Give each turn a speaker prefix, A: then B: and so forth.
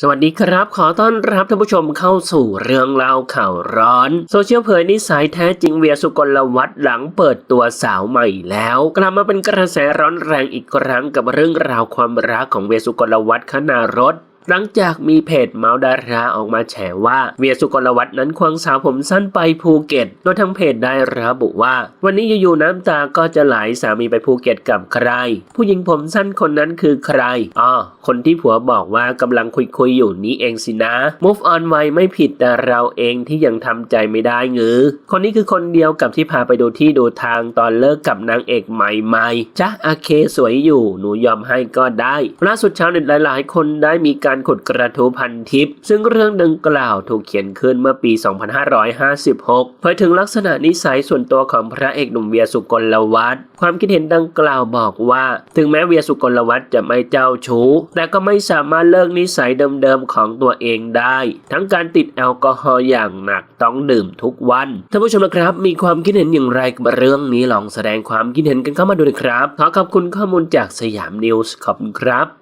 A: สวัสดีครับ ขอต้อนรับท่านผู้ชมเข้าสู่เรื่องเล่าข่าวร้อน โซเชียลเผยนิสัยแท้จริงเวียสุกลวัฒน์หลังเปิดตัวสาวใหม่แล้ว กลับมาเป็นกระแสร้อนแรงอีกครั้งกับเรื่องราวความรักของเวียสุกลวัฒน์ขนารถ หลังจากมีเพจเมาส์ดาราออกมาแฉว่า เวียสุกลวัฒน์นั้นควงสาวผมสั้นไปภูเก็ต โดยทั้งเพจได้ระบุว่า วันนี้อยู่ๆน้ำตาก็จะไหลสามีไปภูเก็ตกับใคร ผู้หญิงผมสั้นคนนั้นคือใครอ๋อคนที่ผัวบอกว่ากำลังคุยๆอยู่นี้เองสินะ move on ไวไม่ผิดแต่เราเองที่ยังทำใจไม่ได้งือคนนี้คือคนเดียวกับที่พาไปดูที่ดูทางตอนเลิกกับนางเอกใหม่ๆจ้าอาเคสวยอยู่หนูยอมให้ก็ได้ล่าสุดชาวเน็ตหลาย ๆ คนได้มีการขุดกระทู้พันทิปซึ่งเรื่องดังกล่าวถูกเขียนขึ้นเมื่อปี 2556 เผยถึงลักษณะนิสัยส่วนตัวของพระเอกหนุ่มเวียสุกลวัฒน์ความคิดเห็นดังกล่าวบอกว่า ถึงแม้เวียสุกลวัฒน์จะไม่เจ้าชู้ แต่ก็ไม่สามารถเลิกนิสัยเดิมๆของตัวเองได้ ทั้งการติดแอลกอฮอล์อย่างหนักต้องดื่มทุกวันท่านผู้ชมนะครับ มีความคิดเห็นอย่างไรกับเรื่องนี้ลองแสดงความคิดเห็นกันเข้ามาดูนะครับขอขอบคุณข้อมูลจากสยามนิวส์ขอบคุณครับ